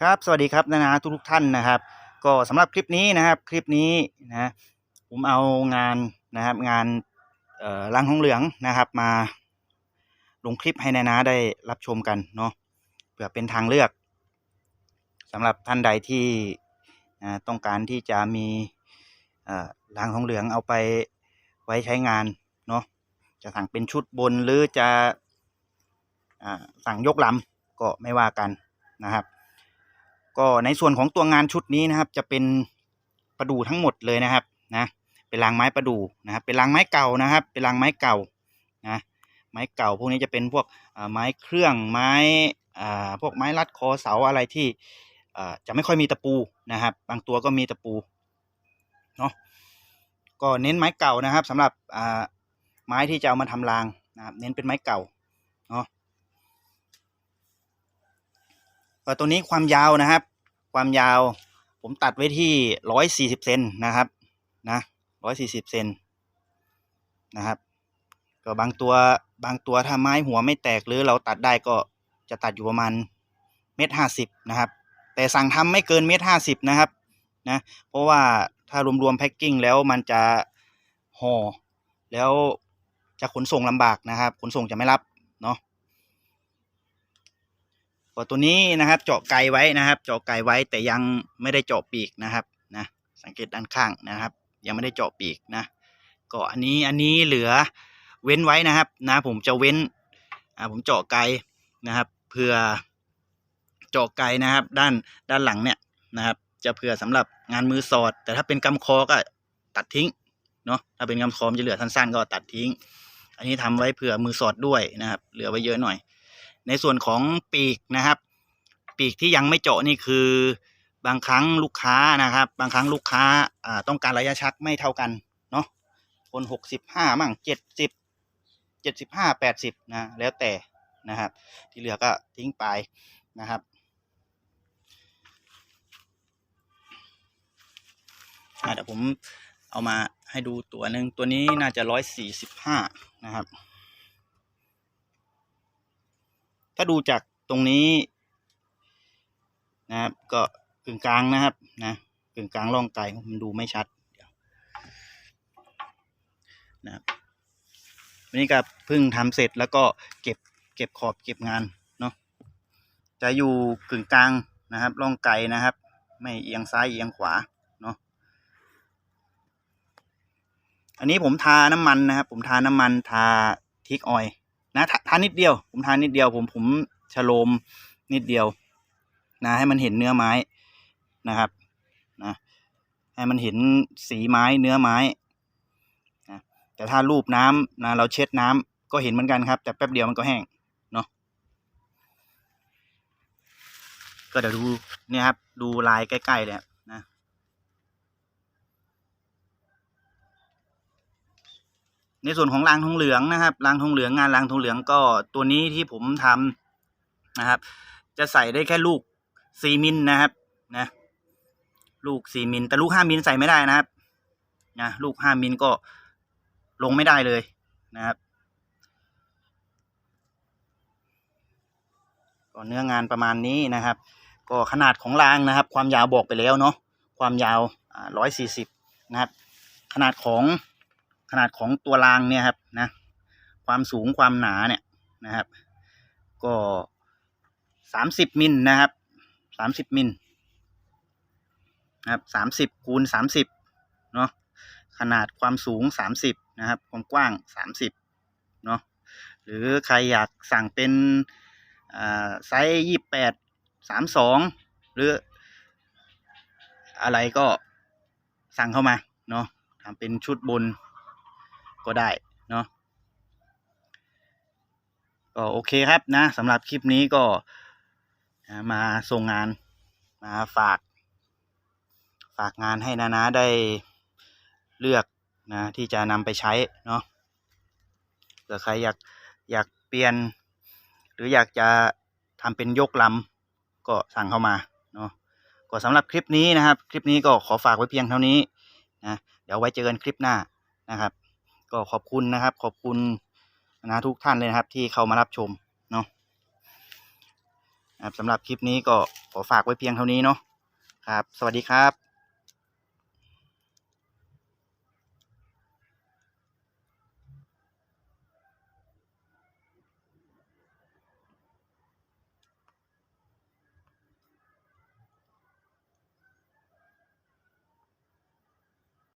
ครับสวัสดีครับนะนะทุกทุกท่านนะครับ ก็สำหรับคลิปนี้นะครับคลิปนี้นะผมเอางานนะครับงานเอ่อรังทองเหลืองนะครับมาลงคลิปให้นานาได้รับชมกันเนาะเพื่อเป็นทางเลือกสำหรับท่านใดที่ต้องการที่จะมีเอ่อรังทองเหลืองเอาไปไว้ใช้งานเนาะจะสั่งเป็นชุดบนหรือจะอสั่งยกลำก็ไม่ว่ากันนะครับ ก็ในส่วนของตัวงานชุดนี้นะครับ จะเป็นประดู่ทั้งหมดเลยนะครับนะเป็นรางไม้ประดู่นะครับ เป็นรางไม้เก่านะครับ เป็นรางไม้เก่านะไม้เก่าพวกนี้จะเป็นพวกอ่าไม้เครื่องไม้อ่าพวกไม้รัดคอเสาอะไรที่อ่าจะไม่ค่อยมีตะปูนะครับ บางตัวก็มีตะปูเนาะก็เน้นไม้เก่านะครับสำหรับอ่าไม้ที่จะเอามาทำรางนะครับ เน้นเป็นไม้เก่าเนาะตัวนี้ความยาวนะครับ ความยาว ผมตัดไว้ที่ร้อยสี่สิบเซนนะครับนะร้อยสี่สิบเซนนะครับก็บางตัวบางตัวถ้าไม้หัวไม่แตกหรือเราตัดได้ก็จะตัดอยู่ประมาณเมตรห้าสิบนะครับ แต่สั่งทำไม่เกินเมตรห้าสิบนะครับนะเพราะว่าถ้ารวมๆแพ็คกิ้งแล้วมันจะห่อแล้วจะขนส่งลำบากนะครับ ขนส่งจะไม่รับเนาะ ก็ตัวนี้นะครับ เจาะไกไว้นะครับ เจาะไกไว้แต่ยังไม่ได้เจาะปีกนะครับนะสังเกตด้านข้างนะครับ ยังไม่ได้เจาะปีกนะก็อันนี้อันนี้เหลือเว้นไว้นะครับนะผมจะเว้นอ่าผมเจาะไกนะครับเพื่อเจาะไกนะครับ ด้านด้านหลังเนี่ยนะครับจะเผื่อสำหรับงานมือสอด แต่ถ้าเป็นกำคอก็ตัดทิ้งเนาะถ้าเป็นกำคอมจะเหลือสั้นๆ ก็ตัดทิ้ง อันนี้ทำไว้เผื่อมือสอดด้วยนะครับ เหลือไว้เยอะหน่อย ในส่วนของปีกนะครับ ปีกที่ยังไม่เจาะนี่คือบางครั้งลูกค้านะครับ บางครั้งลูกค้าต้องการระยะชักไม่เท่ากันเนาะคนหกสิบห้ามั่งเจ็ดสิบเจ็ดสิบห้าแปดสิบนะแล้วแต่นะครับ ที่เหลือก็ทิ้งไปนะครับเดี๋ยวผมเอามาให้ดูตัวหนึ่งตัวนี้น่าจะร้อยสี่สิบห้านะครับ ถ้าดูจากตรงนี้นะครับ ก็กึ่งกลางนะครับ นะกึ่งกลางร่องไกลมันดูไม่ชัดเดี๋ยวนะครับวันนี้ก็เพิ่งทำเสร็จแล้วก็เก็บเก็บขอบเก็บงานเนาะจะอยู่กึ่งกลางนะครับร่องไกลนะครับ ไม่เอียงซ้ายเอียงขวาเนาะอันนี้ผมทาน้ำมันนะครับ ผมทาน้ำมันทาทิกออย นะทาทานิดเดียว ผมทานนิดเดียวผมผมชโลมนิดเดียว นะ ให้มันเห็นเนื้อไม้นะครับนะให้มันเห็นสีไม้เนื้อไม้นะแต่ถ้ารูปน้ำนะเราเช็ดน้ำก็เห็นเหมือนกันครับ แต่แป๊บเดียวมันก็แห้งเนาะก็เดี๋ยวดูเนี่ยครับ ดูลายใกล้ๆเลยครับนะ ในส่วนของรางทองเหลืองนะครับรางทองเหลืองงานรางทองเหลืองก็ตัวนี้ที่ผมทำนะครับ จะใส่ได้แค่ลูกสี่มิลนะครับนะลูกสี่มิลแต่ลูกห้ามิลใส่ไม่ได้นะครับนะลูกห้ามิลก็ลงไม่ได้เลยนะครับก็เนื้องานประมาณนี้นะครับ ก็ขนาดของรางนะครับ ความยาวบอกไปแล้วเนาะความยาวร้อยสี่สิบนะครับ ขนาดของ ขนาดของตัวรางเนี่ยครับนะความสูงความหนาเนี่ยนะครับ ก็สามสิบมิลนะครับสามสิบมิลนะครับสามสิบคูณสามสิบเนาะขนาดความสูงสามสิบนะครับ ความกว้างสามสิบเนาะหรือใครอยากสั่งเป็นอ่าไซส์ยี่แปดสามสองหรืออะไรก็สั่งเข้ามาเนาะทำเป็นชุดบน ก็ได้เนาะก็โอเคครับนะสำหรับคลิปนี้ก็มาส่งงานมาฝาก ฝากงานให้นานาได้เลือกนะที่จะนำไปใช้เนาะเผื่อใครอยากอยากเปลี่ยน หรืออยากจะทำเป็นยกลำก็สั่งเข้ามาเนาะก็สำหรับคลิปนี้นะครับ คลิปนี้ก็ขอฝากไว้เพียงเท่านี้นะเดี๋ยวไว้เจอกันคลิปหน้านะครับ ก็ขอบคุณนะครับ ขอบคุณนะทุกท่านเลยนะครับที่เข้ามารับชมเนาะครับสำหรับคลิปนี้ก็ขอฝากไว้เพียงเท่านี้เนาะครับ สวัสดีครับ